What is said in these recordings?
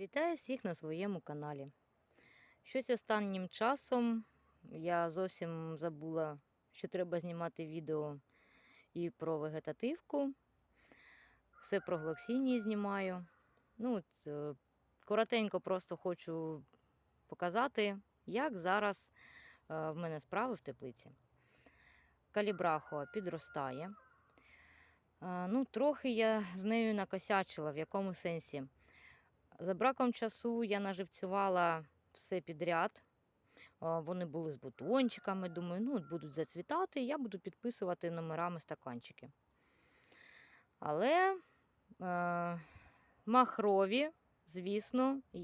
Вітаю всіх на своєму каналі. Щось останнім часом я зовсім забула, що треба знімати відео і про вегетативку. Все про глоксінії знімаю. Ну, от, е, коротенько просто хочу показати, як зараз е, в мене справи в теплиці. Калібрахо підростає. Е, Ну, трохи я з нею накосячила, в якому сенсі. За браком часу я наживцювала все підряд. Вони були з бутончиками. Думаю, ну будуть зацвітати, я буду підписувати номерами стаканчики. Але е, махрові, звісно, е,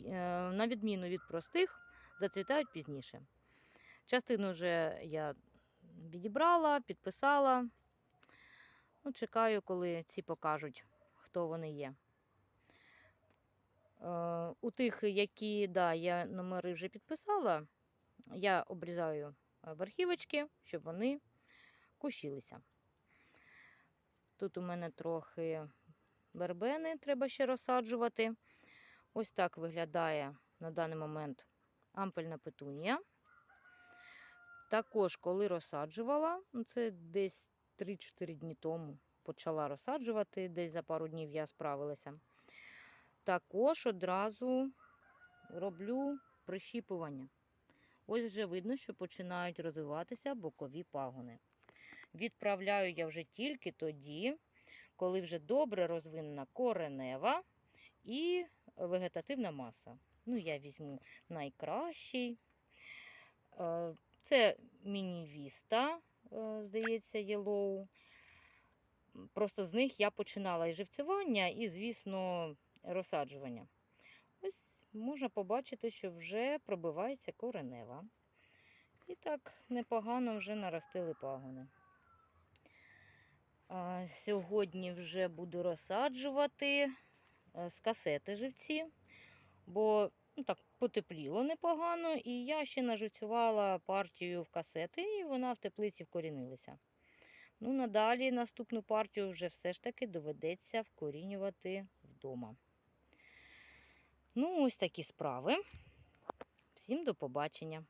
на відміну від простих, зацвітають пізніше. Частину вже я відібрала, підписала. Ну, чекаю, коли ці покажуть, хто вони є. Е, У тих, які да, я номери вже підписала, я обрізаю е, верхівочки, щоб вони кущилися. Тут у мене трохи вербени треба ще розсаджувати. Ось так виглядає на даний момент ампельна петунія. Також, коли розсаджувала, ну, це десь 3-4 дні тому почала розсаджувати, десь за пару днів я справилася. Також одразу роблю прищіпування. Ось вже видно, що починають розвиватися бокові пагони. Відправляю я вже тільки тоді, коли вже добре розвинена коренева і вегетативна маса. Ну, я візьму найкращий. Е, Це міні-віста, е, здається, Yellow. Просто з них я починала і живцювання, і, звісно, розсаджування. Ось можна побачити, що вже пробивається коренева. І так непогано вже наростили пагони. Сьогодні вже буду розсаджувати е, з касети живці, бо ну, так, потепліло непогано, і я ще наживцювала партію в касети, і вона в теплиці вкорінилася. Ну, надалі наступну партію вже все ж таки доведеться вкорінювати вдома. Ну, ось такі справи. Всім до побачення.